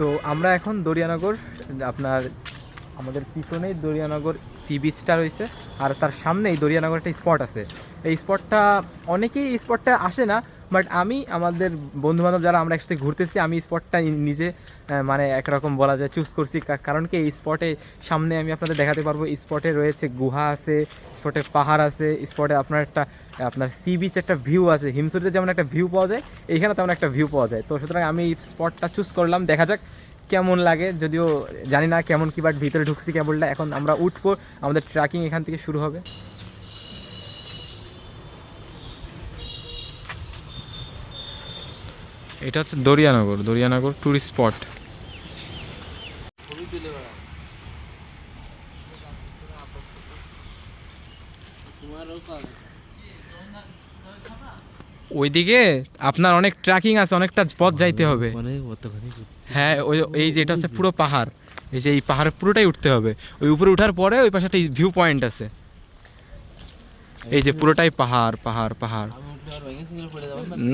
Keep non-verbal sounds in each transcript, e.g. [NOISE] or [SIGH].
তো আমরা এখন দরিয়ানগর আপনার আমাদের পিছনেই দরিয়ানগর সি বিচটা রয়েছে আর তার সামনেই দরিয়ানগর একটা স্পট আছে। এই স্পটটা অনেকেই এই স্পটটা আসে না বাট আমি আমাদের বন্ধুবান্ধব যারা আমরা একসাথে ঘুরতেছি, আমি স্পটটা নিজে মানে একরকম বলা যায় চুজ করছি। কারণ কি, এই স্পটে সামনে আমি আপনাদের দেখাতে পারব স্পটে রয়েছে গুহা আছে, স্পটে পাহাড় আছে স্পটে আপনার একটা, আপনার সি বিচ একটা ভিউ আছে হিমসরিতে যেমন একটা ভিউ পাওয়া যায়, এইখানে তেমন একটা ভিউ পাওয়া যায়। তো সুতরাং আমি এই স্পটটা চুজ করলাম, দেখা যাক কেমন লাগে? যদিও জানি না কেমন কি বাট ভিতরে ঢুকছি কেবলটা। এখন আমরা উঠবো। আমাদের ট্রেকিং এখান থেকে শুরু হবে। এটা হচ্ছে দরিয়ানগর। দরিয়ানগর ট্যুরিস্ট স্পট ওইদিকে আপনার অনেক ট্রেকিং আছে অনেকটা পথ যাইতে হবে। হ্যাঁ ওই এই যে এটা হচ্ছে পুরো পাহাড়। এই যে এই পাহাড় পুরোটাই উঠতে হবে। ওই উপরে উঠার পরে ওই পাশে একটা ভিউ পয়েন্ট আছে। এই যে পুরোটাই পাহাড় পাহাড় পাহাড়।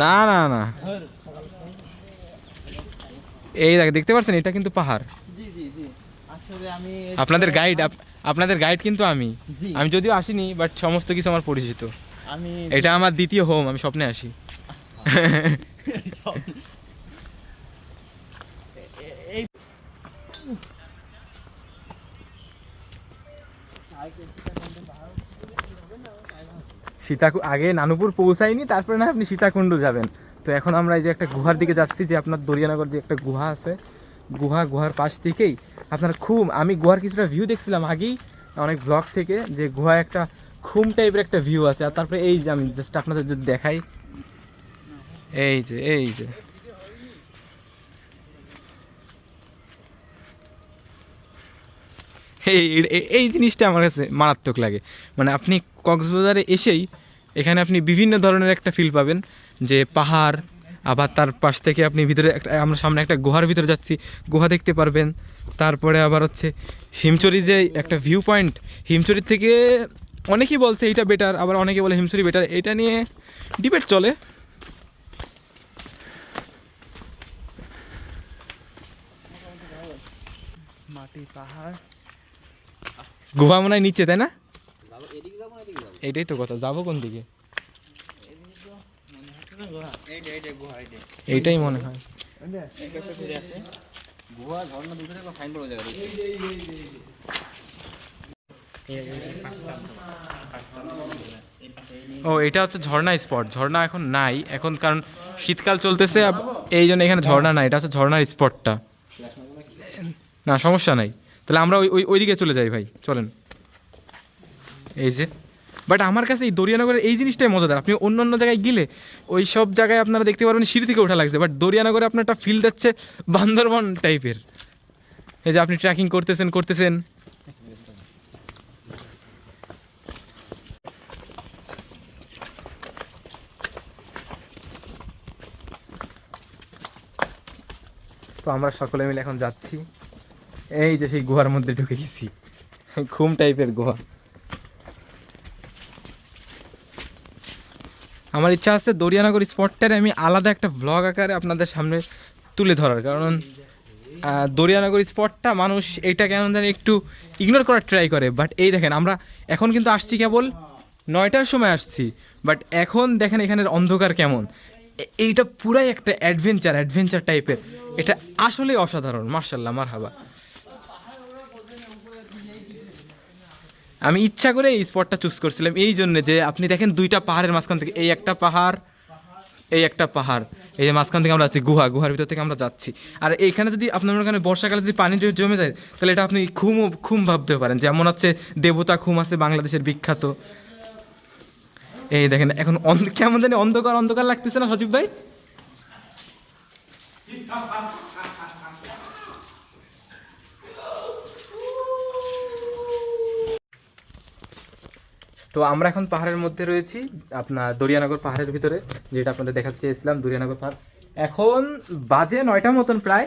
না? না না এই দেখ দেখতে পাচ্ছেন এটা কিন্তু পাহাড়। আপনাদের গাইড আপনাদের গাইড কিন্তু আমি। আমি যদিও আসিনি বাট সমস্ত কিছু আমার পরিচিত। আমি এটা আমার দ্বিতীয় হোম আমি স্বপ্নে আসি। সীতাকু আগে নানুপুর পৌঁছায়নি, তারপরে না আপনি সীতাকুণ্ড যাবেন। তো এখন আমরা এই যে একটা গুহার দিকে যাচ্ছি, যে আপনার দরিয়ানগর যে একটা গুহা আছে, গুহা, গুহার পাশ থেকেই। আপনার খুব আমি গুহার কিছুটা ভিউ দেখছিলাম আগেই, অনেক ব্লগ থেকে, যে গুহা একটা খুম টাইপের একটা ভিউ আছে। আর তারপরে এই যে আমি জাস্ট আপনাদের যদি দেখাই। এই যে এই যে। এই, এই- জিনিসটা আমার কাছে মারাত্মক লাগে। মানে আপনি কক্সবাজারে এসেই এখানে আপনি বিভিন্ন ধরনের একটা ফিল পাবেন। যে পাহাড়, আবার তার পাশ থেকে আপনি ভিতরে একটা, আমরা সামনে একটা গুহার ভিতরে যাচ্ছি, গুহা দেখতে পারবেন। তারপরে আবার হচ্ছে হিমচরি যে একটা ভিউ পয়েন্ট হিমচরির থেকে অনেকেই বলছে এইটা বেটার আবার অনেকে বলে হিমচরি বেটার এটা নিয়ে ডিবেট চলে। মাটি পাহাড়। গুহা মনে হয় নিচে তাই না? এইটাই তো কথা যাব কোন দিকে? এইটাই মনে হয়। গুহা ঝর্ণা দুটোর একটা সাইন বড় জায়গা রয়েছে। ও, এটা হচ্ছে ঝর্ণা স্পট। ঝর্ণা এখন নাই। এখন কারণ শীতকাল চলতেছে এই জন্য এখানে ঝর্ণা নাই। এটা হচ্ছে ঝর্ণার স্পটটা। না, সমস্যা নাই। তাহলে আমরা ওই ওই ওইদিকে চলে যাই ভাই। চলেন। এই যে। বাট আমার কাছে এই দরিয়ানগরের এই জিনিসটাই মজাদার। আপনি অন্য অন্য জায়গায় গেলে ওই সব জায়গায় আপনারা দেখতে পারবেন সিঁড়ি থেকে ওঠা লাগছে। বাট দরিয়ানগরে আপনার একটা ফিল যাচ্ছে বান্দরবন টাইপের এই যে আপনি ট্রেকিং করতেছেন করতেছেন। তো আমরা সকলে মিলে এখন যাচ্ছি। এই যে সেই গুহার মধ্যে ঢুকে গেছি। ঘুম টাইপের গুহা। আমার ইচ্ছা আছে দরিয়ানগর স্পটটারে আমি আলাদা একটা ভ্লগ আকারে আপনাদের সামনে তুলে ধরার। কারণ দরিয়ানগর স্পটটা মানুষ এইটা কেমন জানি একটু ইগনোর করার ট্রাই করে। বাট এই দেখেন, আমরা এখন কিন্তু আসছি কেবল নয়টার সময় আসছি। বাট এখন দেখেন এখানের অন্ধকার কেমন। এইটা পুরাই একটা অ্যাডভেঞ্চার অ্যাডভেঞ্চার টাইপের এটা আসলেই অসাধারণ মার্শাল্লাহ মার হাবা আমি ইচ্ছা করে এই স্পটটা চুজ করছিলাম, এই জন্যে যে আপনি দেখেন দুইটা পাহাড়ের মাঝখান থেকে, এই একটা পাহাড়, এই একটা পাহাড়। এই যে মাঝখান থেকে আমরা যাচ্ছি, গুহা, গুহার ভিতর থেকে আমরা যাচ্ছি। আর এইখানে যদি আপনার ওখানে বর্ষাকালে যদি পানি জমে যায়, তাহলে এটা আপনি খুমও খুম ভাবতে পারেন। যেমন হচ্ছে দেবতা খুম আছে বাংলাদেশের বিখ্যাত। এই দেখেন, এখন কেমন জানি অন্ধকার অন্ধকার লাগতেছে না, সজীব ভাই? তো আমরা এখন পাহাড়ের মধ্যে রয়েছি, আপনার দরিয়ানগর পাহাড়ের ভিতরে, যেটা আপনাদের দেখাতে চেয়েছিলাম, দরিয়ানগর পাহাড়। এখন বাজে নয়টা মতন প্রায়,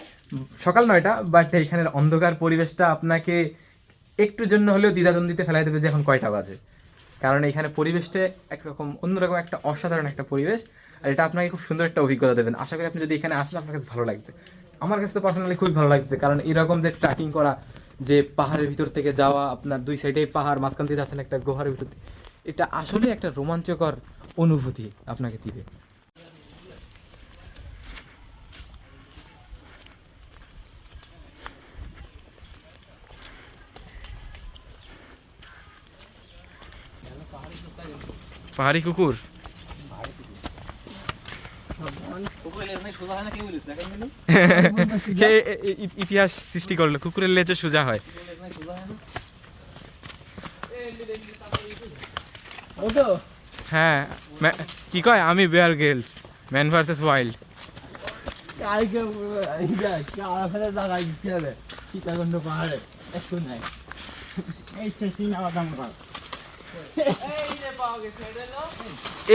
সকাল নয়টা বাট এইখানের অন্ধকার পরিবেশটা আপনাকে একটু জন্য হলেও দ্বিধাদ্বন্দ্বিতে ফেলাই দেবে যে এখন কয়টা বাজে। কারণ এখানে পরিবেশটা একরকম অন্যরকম একটা অসাধারণ একটা পরিবেশ, আর এটা আপনাকে খুব সুন্দর একটা অভিজ্ঞতা দেবেন। আশা করি আপনি যদি এখানে আসেন, আপনার কাছে ভালো লাগবে। আমার কাছে তো পার্সোনালি খুবই ভালো লাগছে, কারণ এরকম যে ট্রাকিং করা, যে পাহাড়ের ভিতর থেকে যাওয়া, আপনার দুই সাইডে পাহাড়, মাঝখান থেকে আছেন একটা গুহার ভিতর এটা আসলে একটা রোমাঞ্চকর অনুভূতি আপনাকে দিবে। পাহাড়ি কুকুর? ইতিহাস সৃষ্টি করল? কুকুরের লেজে সোজা হয়। হ্যাঁ কি কয়? আমি Bear Grylls man versus wild পাহাড়ে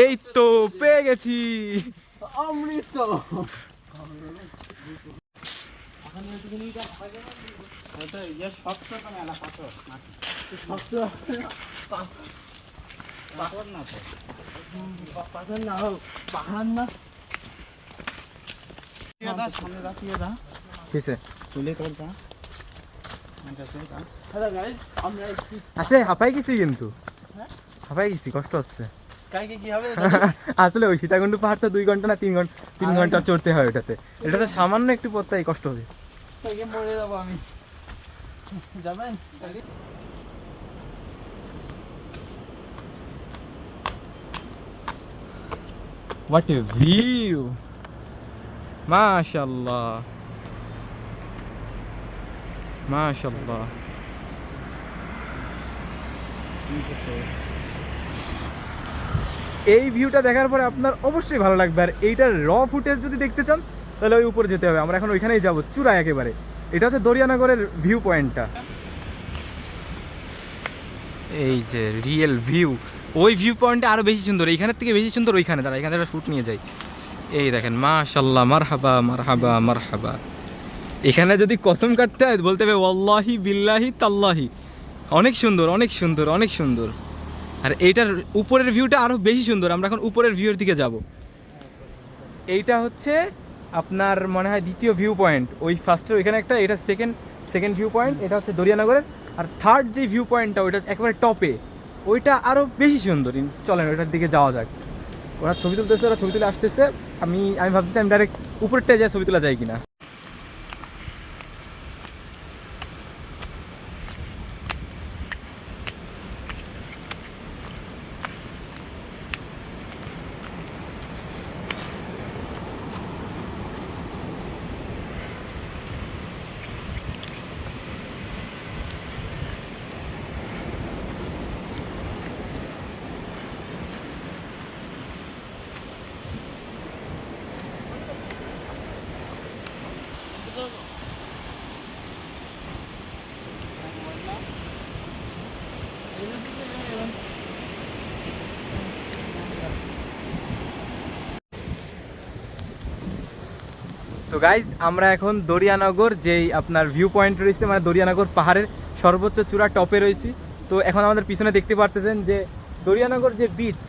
এই তো পেয়ে গেছি। অমৃত। আসে হাঁপাই গেছি কিন্তু। হাঁপাই গেছি কষ্ট হচ্ছে। হবে? [LAUGHS] আসলে ওই সীতাকুণ্ড পাহাড় তো দুই ঘণ্টা না তিন ঘণ্টা তিন ঘণ্টা চড়তে হয় ওটাতে। এটা তো সামান্য একটু পথটাই কষ্ট হবে। মরে যাব আমি। যাবেন? এই ভিউটা দেখার পরে আপনার অবশ্যই ভালো লাগবে। আর এইটার র ফুটেজ যদি দেখতে চান, তাহলে ওই উপরে যেতে হবে। আমরা এখন ওইখানেই যাব, চূড়ায় একেবারে। এটা হচ্ছে দরিয়ানগরের ভিউ পয়েন্টটা এই যে রিয়েল ভিউ ওই ভিউ পয়েন্টটা আরও বেশি সুন্দর। এইখানের থেকে বেশি সুন্দর ওইখানে। তারা এখানে একটা শ্যুট নিয়ে যাই। এই দেখেন মাশাল্লাহ মারহাবা মারহাবা মারহাবা। এখানে যদি কসম কাটতে হয়, বলতে হবে, ওয়াল্লাহি বিল্লাহি তাল্লাহি। অনেক সুন্দর অনেক সুন্দর অনেক সুন্দর। আর এইটার উপরের ভিউটা আরও বেশি সুন্দর, আমরা এখন উপরের ভিউর দিকে যাব। এইটা হচ্ছে আপনার মনে হয় দ্বিতীয় ভিউ পয়েন্ট ওই ফার্স্টের ওইখানে একটা, এটা সেকেন্ড সেকেন্ড ভিউ পয়েন্ট এটা হচ্ছে দরিয়ানগরের। আর থার্ড যে ভিউ পয়েন্টটা ওইটা একেবারে টপে ওইটা আরও বেশি সুন্দর। চলেন, ওইটার দিকে যাওয়া যাক। ওরা ছবি তুলতেছে, ওরা ছবি তুলে আসতেছে। আমি আমি ভাবতেছি আমি ডাইরেক্ট উপরটায় যাই, ছবি তোলা যায় কিনা। তো গাইজ আমরা এখন দরিয়ানগর যেই আপনার ভিউ পয়েন্ট রয়েছে মানে দরিয়ানগর পাহাড়ের সর্বোচ্চ চূড়া টপে রয়েছি। তো এখন আমাদের পিছনে দেখতে পারতেছেন যে দরিয়ানগর যে বিচ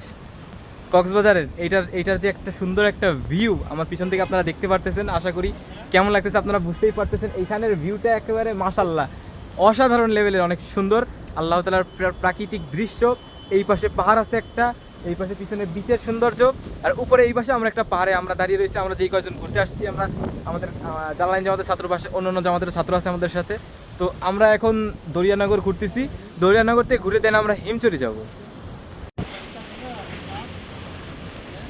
কক্সবাজারের, এইটার এইটার যে একটা সুন্দর একটা ভিউ আমার পিছন থেকে আপনারা দেখতে পারতেছেন। আশা করি কেমন লাগতেছে আপনারা বুঝতেই পারতেছেন। এইখানের ভিউটা একেবারে মাসাল্লাহ অসাধারণ লেভেলের অনেক সুন্দর। আল্লাহ তালার প্রাকৃতিক দৃশ্য। এই পাশে পাহাড় আছে একটা এই পাশে পিছনে বিচের সৌন্দর্য, আর উপরে এই পাশে আমরা একটা পাহাড়ে আমরা দাঁড়িয়ে রয়েছি, আমরা যেই কয়জন ঘুরতে আসছি, আমরা আমাদের জালাইন জামাতের ছাত্র পাশে অন্য অন্য জামাতের ছাত্র আছে আমাদের সাথে। তো আমরা এখন দরিয়ানগর ঘুরতেছি। দরিয়ানগর থেকে ঘুরে দেন আমরা হিমচরি যাব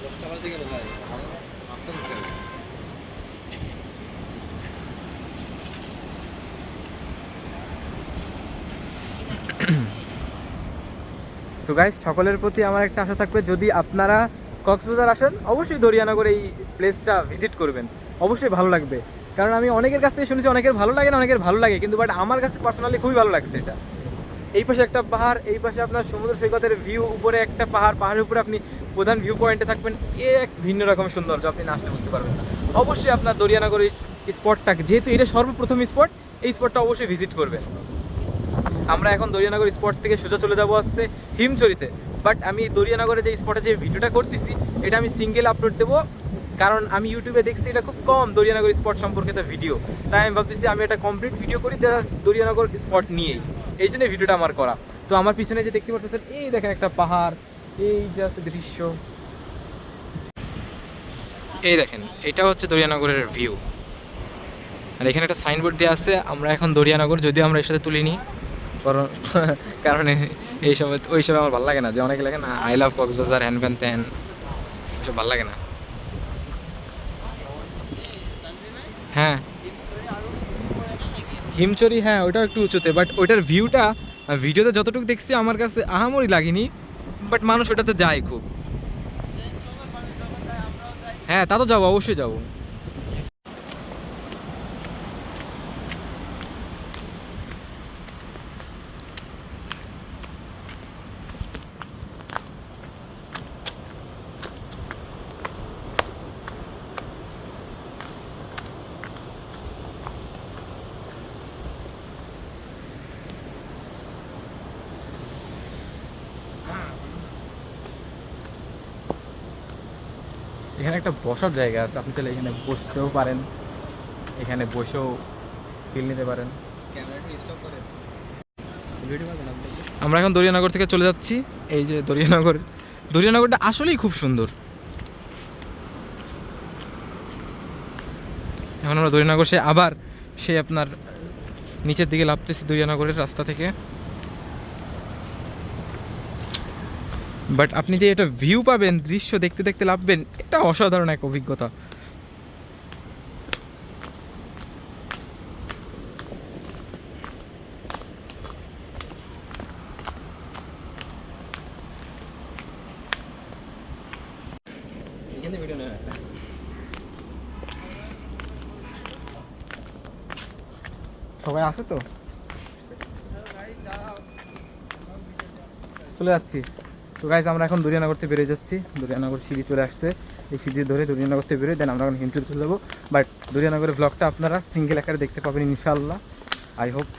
দশটা বাজে গেল ভাই রাস্তা ঢুকে গেল। তো গাইজ সকলের প্রতি আমার একটা আশা থাকবে, যদি আপনারা কক্সবাজার আসেন, অবশ্যই দরিয়ানগর এই প্লেসটা ভিজিট করবেন। অবশ্যই ভালো লাগবে। কারণ আমি অনেকের কাছ থেকে শুনেছি, অনেকের ভালো লাগে না, অনেকের ভালো লাগে, কিন্তু বাট আমার কাছে পার্সোনালি খুবই ভালো লাগছে এটা। এই পাশে একটা পাহাড়, এই পাশে আপনার সমুদ্র সৈকতের ভিউ উপরে একটা পাহাড়, পাহাড়ের উপরে আপনি প্রধান ভিউ পয়েন্টে থাকবেন। এ এক ভিন্ন রকম সৌন্দর্য, আপনি না আসলে বুঝতে পারবেন না। অবশ্যই আপনার দরিয়ানগর স্পটটাকে যেহেতু এটা সর্বপ্রথম স্পট এই স্পটটা অবশ্যই ভিজিট করবেন। আমরা এখন দরিয়ানগর স্পট থেকে সোজা চলে যাব আসছে হিমচরিতে। বাট আমি দরিয়ানগরে যে স্পটে যে ভিডিওটা করতেছি, এটা আমি সিঙ্গেল আপলোড দেবো। কারণ আমি ইউটিউবে দেখছি এটা খুব কম দরিয়ানগর স্পট সম্পর্কিত ভিডিও তাই আমি ভাবতেছি আমি একটা কমপ্লিট ভিডিও করি জাস্ট দরিয়ানগর স্পট নিয়েই। এই জন্য ভিডিওটা আমার করা। তো আমার পিছনে যে দেখতে পাচ্ছেন, এই দেখেন একটা পাহাড়। এই জাস্ট দৃশ্য। এই দেখেন, এটা হচ্ছে দরিয়ানগরের ভিউ আর এখানে একটা সাইনবোর্ড দেওয়া আছে, আমরা এখন দরিয়ানগর, যদিও আমরা এর সাথে তুলিনি। কারণ কারণ এই সময় ওই সময় আমার ভালো লাগে না, যে অনেকে লাগে না আই লাভ কক্সবাজার হ্যান প্যান ত্যান এসব ভালো লাগে না। হ্যাঁ। হিমচরি হ্যাঁ ওটাও একটু উঁচুতে বাট ওইটার ভিউটা ভিডিওতে যতটুকু দেখছি, আমার কাছে আহামরি লাগেনি বাট মানুষ ওটাতে যায় খুব। হ্যাঁ তা তো যাব, অবশ্যই যাব। এখানে একটা বসার জায়গা আছে। আপনি চাইলে এখানে বসতেও পারেন। এখানে বসেও ফিল নিতে পারেন। আমরা এখন দরিয়ানগর থেকে চলে যাচ্ছি। এই যে দরিয়ানগর, দরিয়ানগরটা আসলেই খুব সুন্দর। এখন আমরা দরিয়ানগর সে আবার সে আপনার নিচের দিকে লাভতেছি দরিয়ানগরের রাস্তা থেকে। বাট আপনি যে এটা ভিউ পাবেন দৃশ্য দেখতে দেখতে লাভবেন এটা অসাধারণ এক অভিজ্ঞতা। সবাই আছে তো? চলে যাচ্ছি। তো গাইজ আমরা এখন দরিয়ানগর থেকে বেরিয়ে যাচ্ছি। দরিয়ানগর সিঁড়ি চলে আসছে। এই সিঁড়ি ধরে দরিয়ানগর থেকে বেরোয় দেন আমরা এখন হিমচুরি চলে যাব। বাট দরিয়ানগরের ব্লগটা আপনারা সিঙ্গেল একারে দেখতে পাবেন ইনশাআল্লাহ। I hope